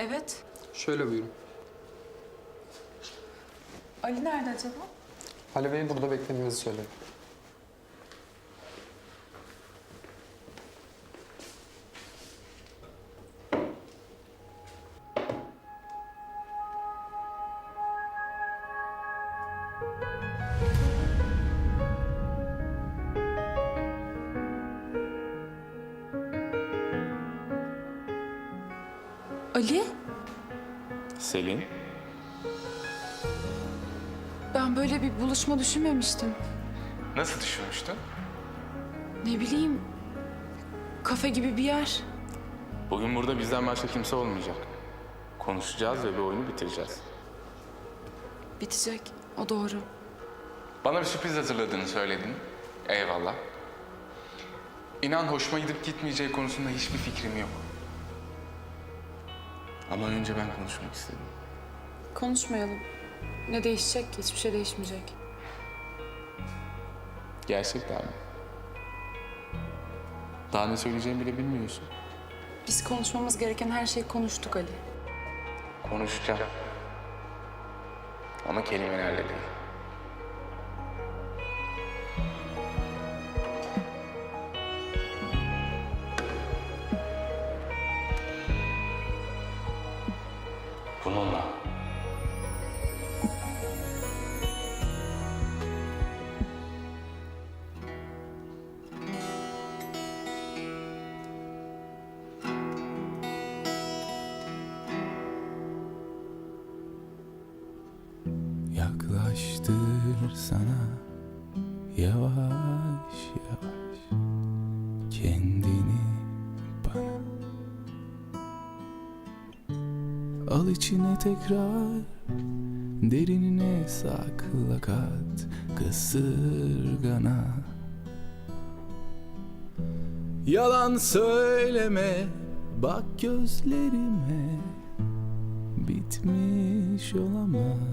Evet. Şöyle buyurun. Ali nerede acaba? Ali Bey burada beklemenizi söyledi. Buluşma düşünmemiştim. nasıl düşünmüştün? Ne bileyim... Kafe gibi bir yer. Bugün burada bizden başka kimse olmayacak. Konuşacağız ve bir oyunu bitireceğiz. Bitecek. O doğru. Bana bir sürpriz hazırladığını söyledin. Eyvallah. İnan hoşuma gidip gitmeyeceği konusunda hiçbir fikrim yok. Ama önce ben konuşmak istedim. Konuşmayalım. Ne değişecek ki? Hiçbir şey değişmeyecek. Gerçekten mi? Daha ne söyleyeceğimi bile bilmiyorsun. Biz konuşmamız gereken her şeyi konuştuk Ali. Konuşacağım. Ama kelimelerle değil. Yaklaştır sana yavaş yavaş kendini bana. Al içine tekrar derinine sakla kat kısırgana. Yalan söyleme bak gözlerime bitmiş olamaz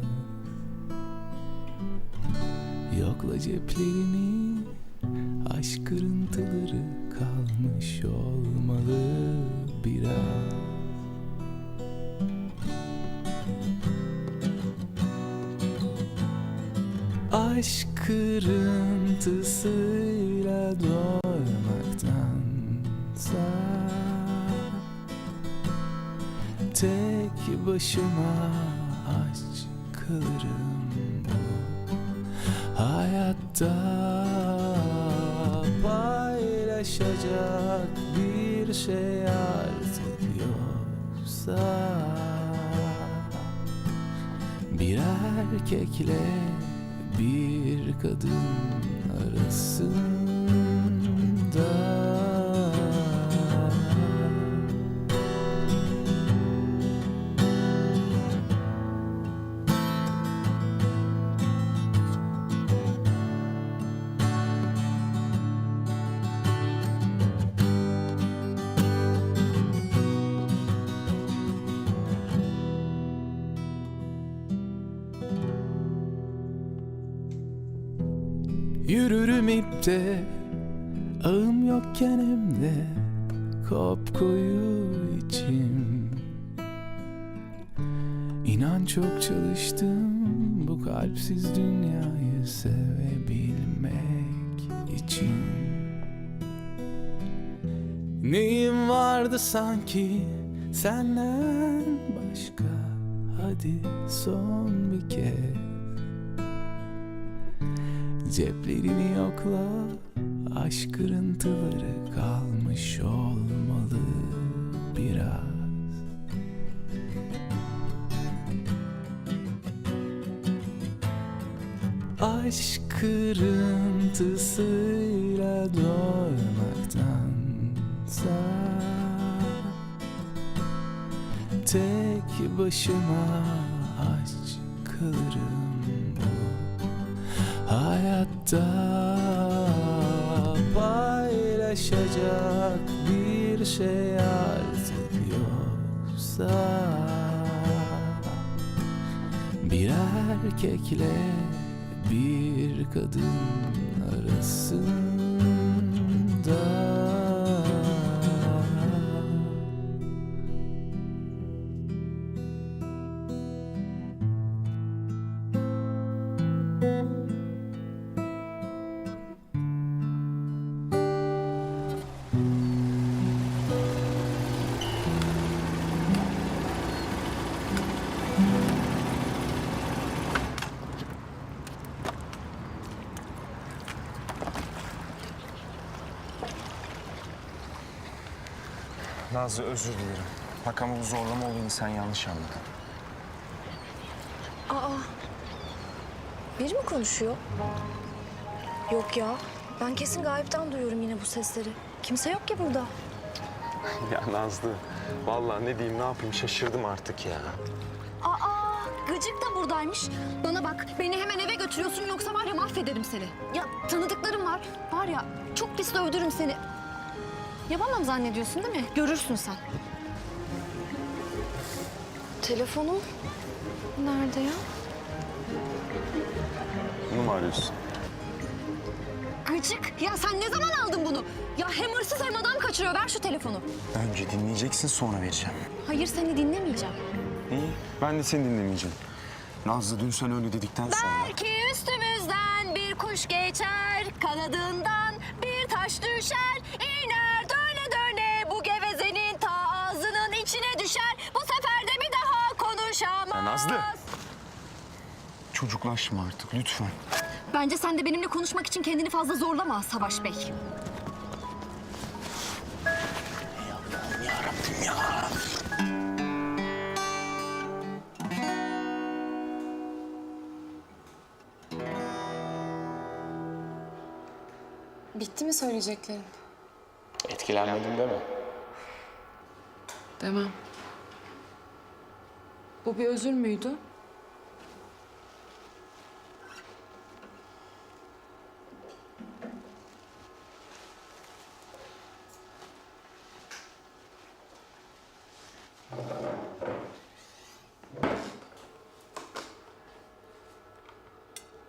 Yokla ceplerini Aşk kırıntıları kalmış olmalı biraz. Aşk kırıntısıyla doymaktansa Tek başıma aç kalırım Hayatta paylaşacak bir şey artık yoksa Bir erkekle bir kadın arasında Yürürüm ipte Ağım yokken hem de Kopkoyu içim. İnan çok çalıştım Bu kalpsiz dünyayı sevebilmek için. Neyim vardı sanki Senden başka? Hadi son bir kez Ceplerini yokla Aşk kırıntıları kalmış olmalı biraz. Aşk kırıntısıyla doymaktansa Tek başıma aç kalırım Hayatta paylaşacak bir şey artık yoksa Bir erkekle bir kadın arasında Nazlı özür dilerim. Bak ama bu zorlama olayını sen yanlış anladın. Biri mi konuşuyor? Yok ya. Ben kesin gayipten duyuyorum yine bu sesleri. Kimse yok ki burada. Ya Nazlı, vallahi ne diyeyim ne yapayım şaşırdım artık ya. Aa, Gıcık da buradaymış. Bana bak, beni hemen eve götürüyorsun yoksa var ya mahvederim seni. Ya tanıdıklarım var. Var ya çok pis dövdürürüm seni. Yapamam zannediyorsun değil mi? Görürsün sen. Telefonum nerede ya? Bunu mu arıyorsun? Gıcık. Ya sen ne zaman aldın bunu? Ya hem hırsız hem adam kaçırıyor. Ver şu telefonu. Önce dinleyeceksin sonra vereceğim. Hayır seni dinlemeyeceğim. İyi, ben de seni dinlemeyeceğim. Nazlı dün sen öyle dedikten sonra... Belki üstümüzden bir kuş geçer, kanadından bir taş düşer, Nazlı! Çocuklaşma artık lütfen. Bence sen de benimle konuşmak için kendini fazla zorlama Savaş Bey. Bitti mi söyleyeceklerin? Etkilenmedin deme. Demem. Bu bir özür müydü?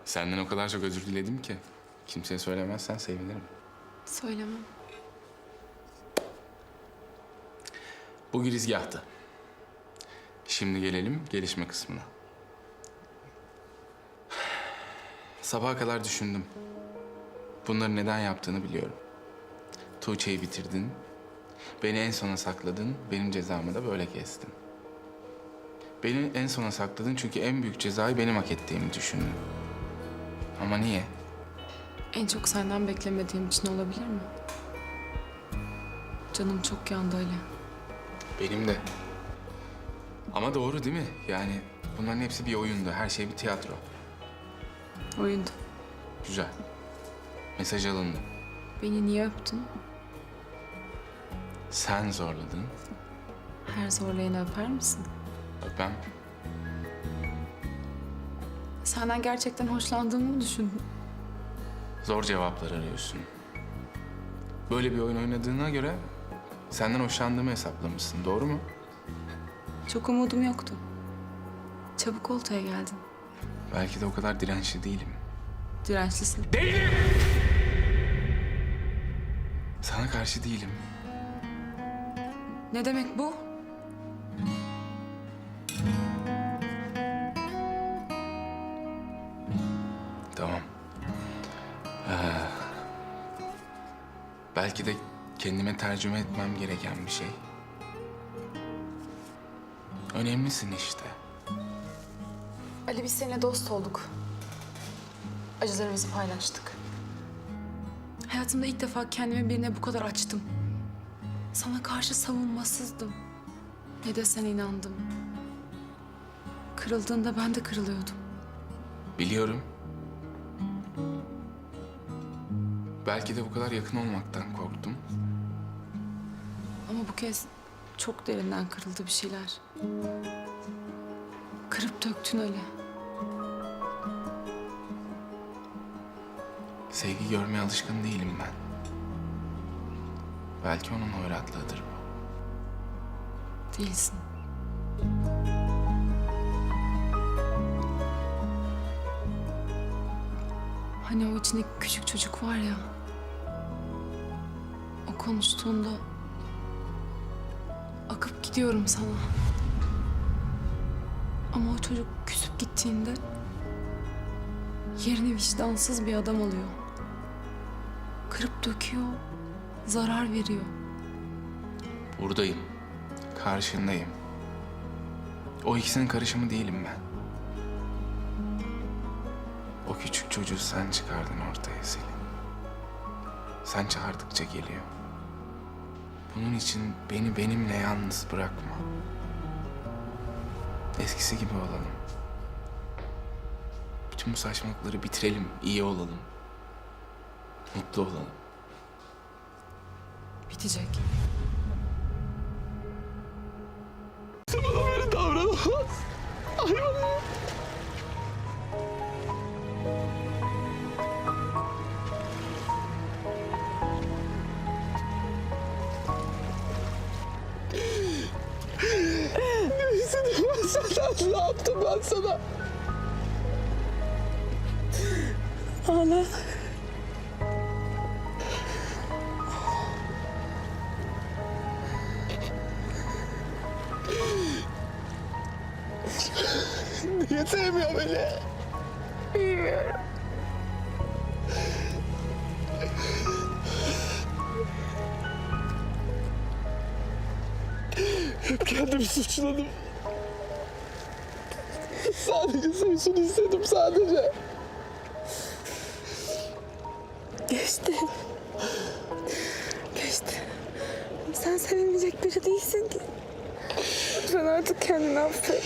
Senden o kadar çok özür diledim ki. Kimseye söylemezsen sevinirim. Söylemem. Bu girizgahtı. Şimdi gelelim gelişme kısmına. Sabaha kadar düşündüm. Bunları neden yaptığını biliyorum. Tuğçe'yi bitirdin. Beni en sona sakladın. Benim cezamı da böyle kestin. Beni en sona sakladın çünkü en büyük cezayı benim hak ettiğimi düşündün. Ama niye? En çok senden beklemediğim için olabilir mi? Canım çok yandı Ali. Benim de. Ama doğru değil mi? Yani bunların hepsi bir oyundu. Her şey bir tiyatro. Oyundu. Güzel. Mesaj alındı. Beni niye öptün? Sen zorladın. Her zorlayanı öper misin? Öpem. Senden gerçekten hoşlandığımı mı düşündün? Zor cevaplar arıyorsun. Böyle bir oyun oynadığına göre senden hoşlandığımı hesaplamışsın. Doğru mu? Çok umudum yoktu. Çabuk oltaya geldin. Belki de o kadar dirençli değilim. Dirençlisin. Sana karşı değilim. Ne demek bu? Tamam. Ee, belki de kendime tercüme etmem gereken bir şey. Önemlisin işte. Ali biz seninle dost olduk. Acılarımızı paylaştık. Hayatımda ilk defa kendimi birine bu kadar açtım. Sana karşı savunmasızdım. Ne desen inandım. Kırıldığında ben de kırılıyordum. Biliyorum. Belki de bu kadar yakın olmaktan korktum. Ama bu kez çok derinden kırıldı bir şeyler. Kırıp döktün Ali. Sevgi görmeye alışkın değilim ben. Belki onun hoyratlığıdır bu. Değilsin. Hani o içindeki küçük çocuk var ya. O konuştuğunda akıp gidiyorum sana. Ama o çocuk küsüp gittiğinde yerini vicdansız bir adam alıyor. Kırıp döküyor, zarar veriyor. Buradayım. Karşındayım. O ikisinin karışımı değilim ben. O küçük çocuğu sen çıkardın ortaya Selin. Sen çağırdıkça geliyor. Bunun için beni benimle yalnız bırakma. Eskisi gibi olalım. Bütün bu saçmalıkları bitirelim, iyi olalım. Mutlu olalım. Bitecek. Bana böyle davranamaz. Hayvanlar. yalan sana. Ağla. Niye sevmiyor beni? Bilmiyorum. Hep kendimi suçladım. Sadece sevsin istedim sadece. Geçti. Geçti. Sen sevinmeyecek biri değilsin ki. Lütfen artık kendini affet.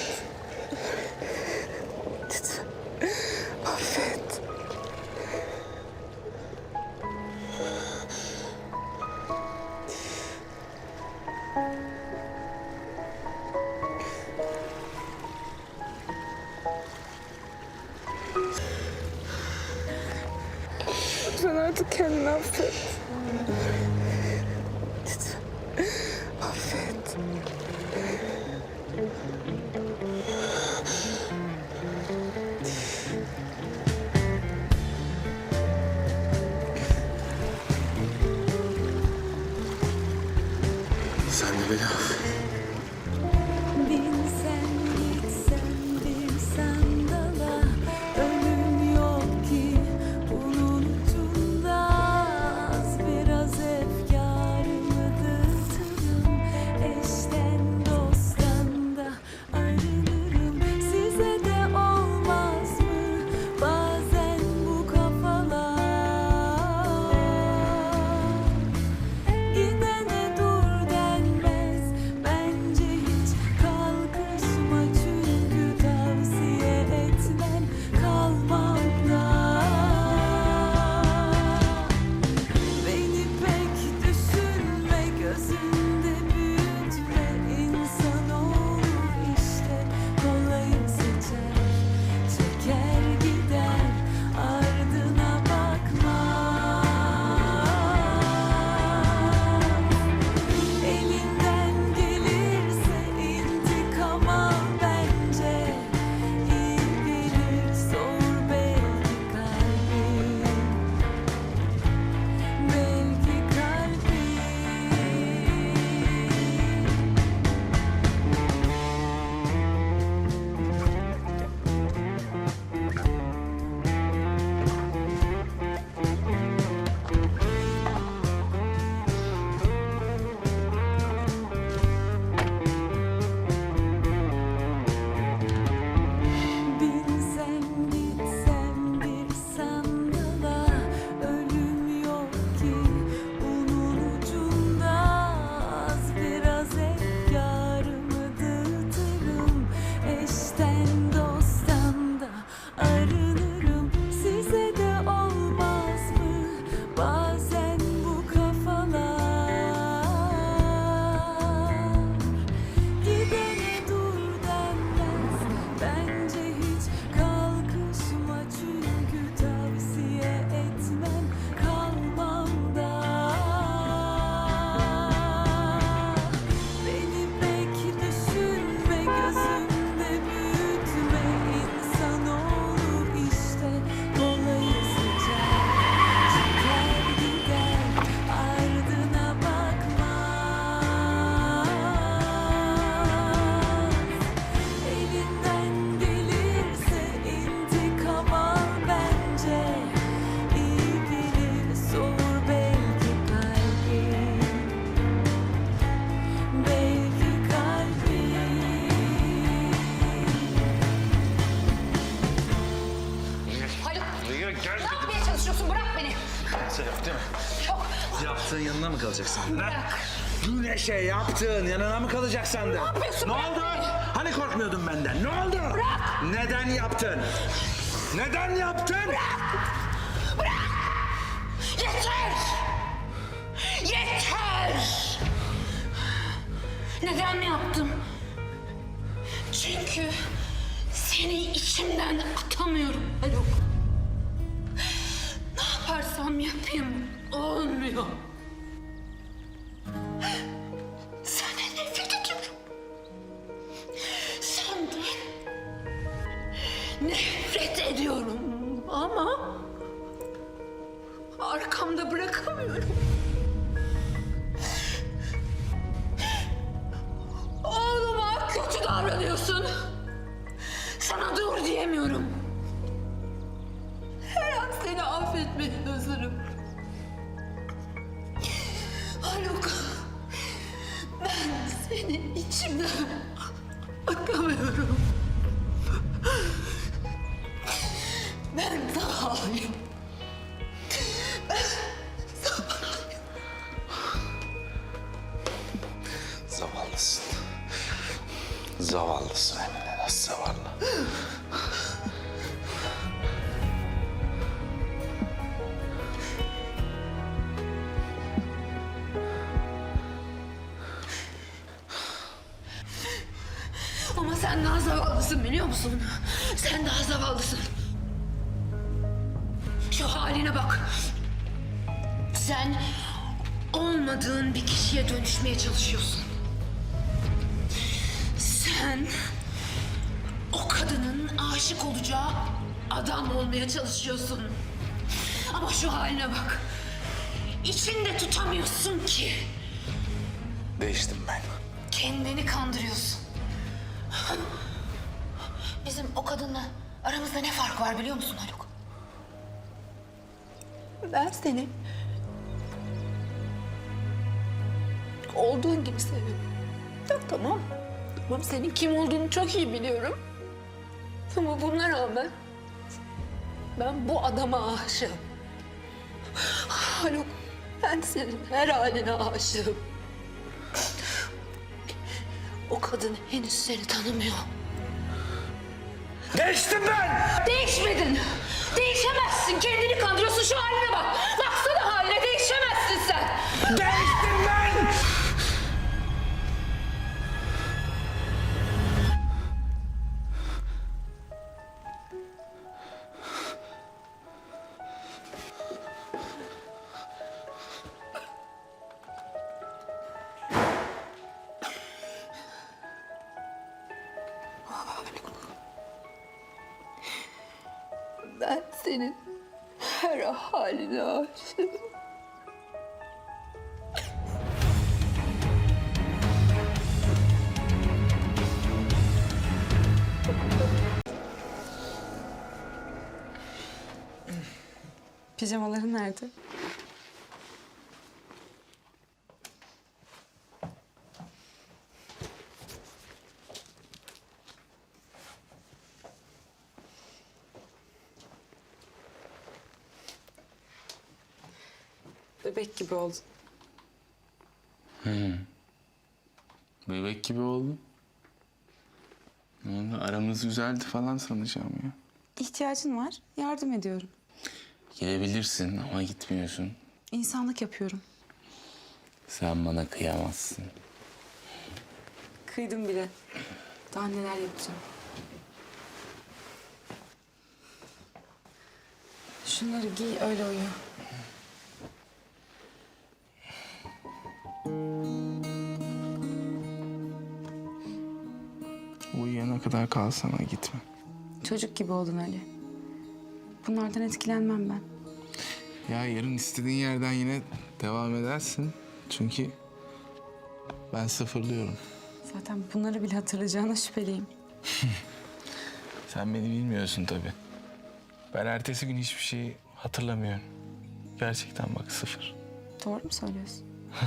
I can't love it. kalacaksın? Güneşe yaptığın yanına mı kalacak sandın? Ne yapıyorsun? Ne oldu? Hani korkmuyordun benden? Ne oldu? Bırak! Neden yaptın? Neden yaptın? Bırak! Bırak! Yeter! Yeter! Neden yaptım? Çünkü seni içimden atamıyorum Haluk. Ne yaparsam yapayım olmuyor. Sana Sen olmadığın bir kişiye dönüşmeye çalışıyorsun. Sen o kadının aşık olacağı adam olmaya çalışıyorsun. Ama şu haline bak. İçinde tutamıyorsun ki. Değiştim ben. Kendini kandırıyorsun. Bizim o kadınla aramızda ne fark var biliyor musun Haluk? Ben seni olduğun gibi seviyorum. Ya tamam. Tamam senin kim olduğunu çok iyi biliyorum. Ama buna rağmen ben bu adama aşığım. Haluk ben senin her haline aşığım. O kadın henüz seni tanımıyor. Değiştim ben! Değişmedin. Değişemezsin. Kendini kandırıyorsun. Şu haline bak. Baksana haline. Değişemezsin sen. Değiştim ben! Pijamaların nerede? Bebek gibi oldun. Bebek gibi oldum. Aramız güzeldi falan sanacağım ya. İhtiyacın var, yardım ediyorum. Gelebilirsin ama gitmiyorsun. İnsanlık yapıyorum. Sen bana kıyamazsın. Kıydım bile. Daha neler yapacağım. Şunları giy, öyle uyu. Uyuyana kadar kalsana gitme. Çocuk gibi oldun Ali. Bunlardan etkilenmem ben. Ya yarın istediğin yerden yine devam edersin. Çünkü ben sıfırlıyorum. Zaten bunları bile hatırlayacağına şüpheliyim. Sen beni bilmiyorsun tabii. Ben ertesi gün hiçbir şeyi hatırlamıyorum. Gerçekten bak sıfır. Doğru mu söylüyorsun?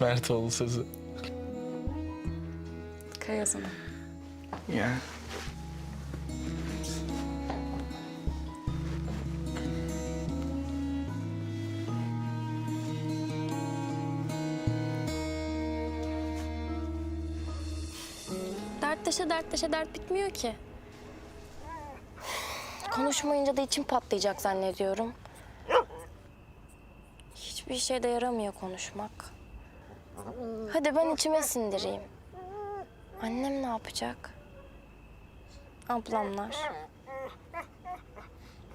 Mertoğlu sözü. Kaya zaman. Ya. Dertleşe dert bitmiyor ki. Konuşmayınca da içim patlayacak zannediyorum. Hiçbir şeyde yaramıyor konuşmak. Hadi ben içime sindireyim. Annem ne yapacak? Ablamlar.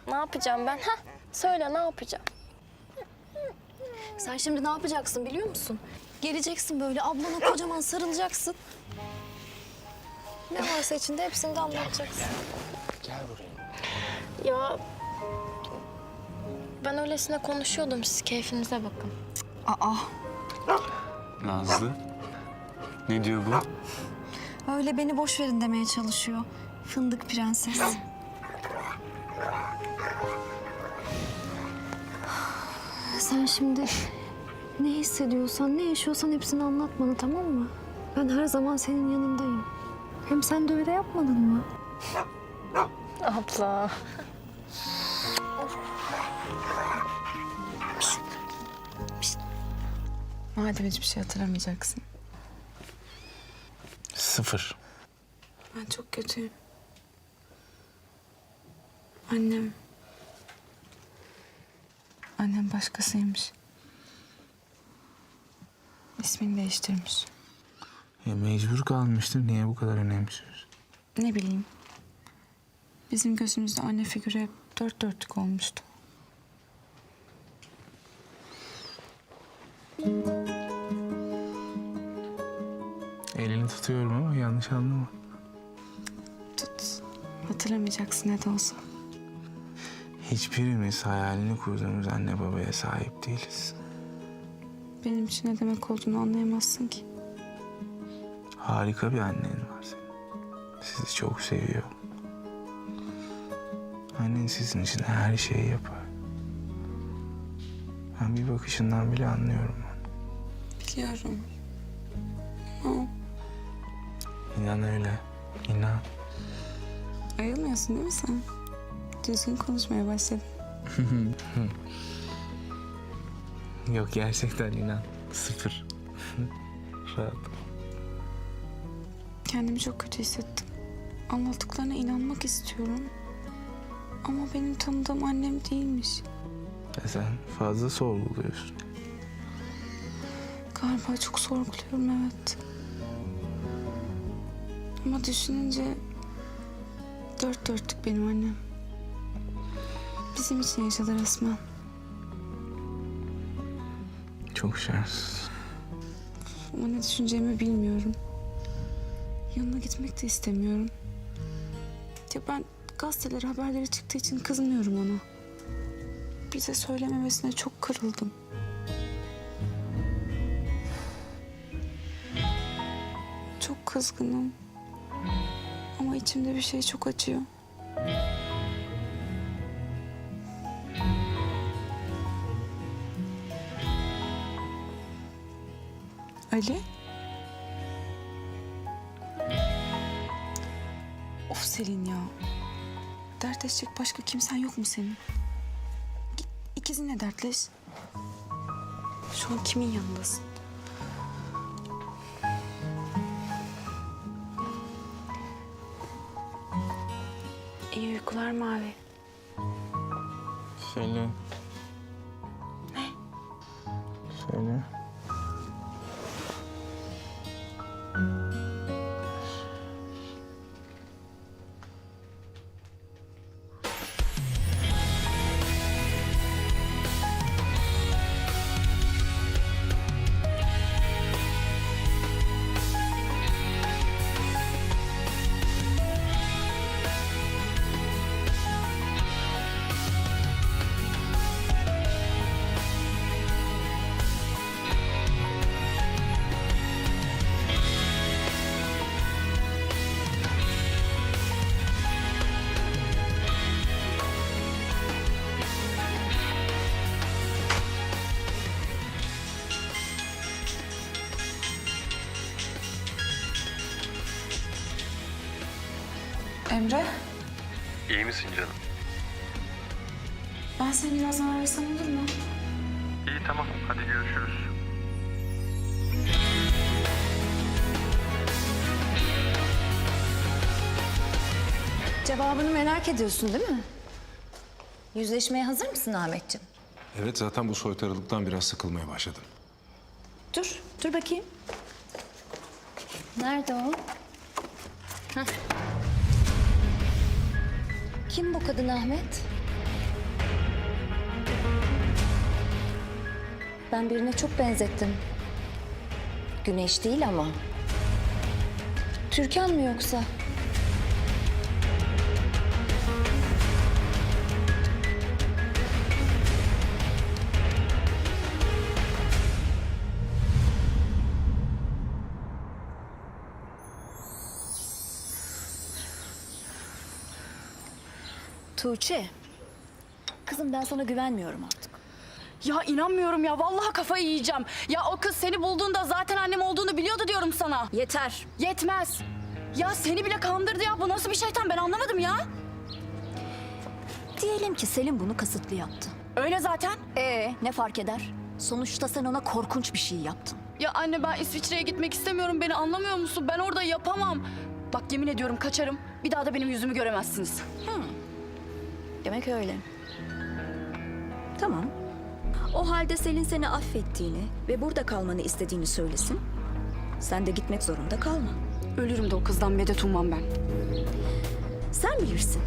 Ne yapacağım ben? Hah, söyle ne yapacağım? Sen şimdi ne yapacaksın biliyor musun? Geleceksin böyle ablana kocaman sarılacaksın. Ne varsa içinde hepsini de anlatacaksın. Gel buraya. Ya ben öylesine konuşuyordum. Siz keyfinize bakın. Nazlı. Ne diyor bu? Öyle beni boş verin demeye çalışıyor. Fındık prenses. Sen şimdi ne hissediyorsan, ne yaşıyorsan hepsini anlat bana tamam mı? Ben her zaman senin yanındayım. Hem sen de öyle yapmadın mı? Abla. Madem hiçbir şey hatırlamayacaksın. Sıfır. Ben çok kötüyüm. Annem... Annem başkasıymış. İsmini değiştirmiş. E, mecbur kalmıştır. Niye bu kadar önemsiyorsun? Ne bileyim. Bizim gözümüzde anne figürü hep dört dörtlük olmuştu. Elini tutuyorum ama yanlış anlama. Tut. Hatırlamayacaksın ne de olsa. Hiçbirimiz hayalini kurduğumuz anne babaya sahip değiliz. Benim için ne demek olduğunu anlayamazsın ki. Harika bir annen var senin. Sizi çok seviyor. Annen sizin için her şeyi yapar. Ben bir bakışından bile anlıyorum onu. Biliyorum. Ama İnan öyle. İnan. ayılmıyorsun değil mi sen? Düzgün konuşmaya başladın. Yok gerçekten inan. Sıfır. Rahat. Kendimi çok kötü hissettim. Anlattıklarına inanmak istiyorum. Ama benim tanıdığım annem değilmiş. Ya sen fazla sorguluyorsun. Galiba çok sorguluyorum evet. Ama düşününce dört dörtlük benim annem. Bizim için yaşadı resmen. Çok şanssız. Ama ne düşüneceğimi bilmiyorum. Yanına gitmek de istemiyorum. Ya ben gazetelere haberleri çıktığı için kızmıyorum ona. Bize söylememesine çok kırıldım. Çok kızgınım. Ama içimde bir şey çok acıyor. Ali? Of Selin ya. Dertleşecek başka kimsen yok mu senin? Git ikizinle dertleş. Şu an kimin yanındasın? İyi uykular Mavi. Söyle. Misin canım? ben seni birazdan arasam olur mu? İyi tamam. Hadi görüşürüz. Cevabını merak ediyorsun değil mi? Yüzleşmeye hazır mısın Ahmetciğim? Evet zaten bu soytarılıktan biraz sıkılmaya başladım. Dur, dur bakayım. Nerede o? Hah. Kim bu kadın Ahmet? Ben birine çok benzettim. Güneş değil ama. Türkan mı yoksa? Tuğçe. Kızım ben sana güvenmiyorum artık. Ya inanmıyorum ya. Vallahi kafayı yiyeceğim. Ya o kız seni bulduğunda zaten annem olduğunu biliyordu diyorum sana. Yeter. Yetmez. Ya seni bile kandırdı ya. Bu nasıl bir şeytan ben anlamadım ya. Diyelim ki Selim bunu kasıtlı yaptı. Öyle zaten. Ee, ne fark eder? Sonuçta sen ona korkunç bir şey yaptın. Ya anne ben İsviçre'ye gitmek istemiyorum. Beni anlamıyor musun? Ben orada yapamam. Bak yemin ediyorum kaçarım. Bir daha da benim yüzümü göremezsiniz. Demek öyle. Tamam. O halde Selin seni affettiğini ve burada kalmanı istediğini söylesin. Sen de gitmek zorunda kalma. Ölürüm de o kızdan medet ummam ben. Sen bilirsin.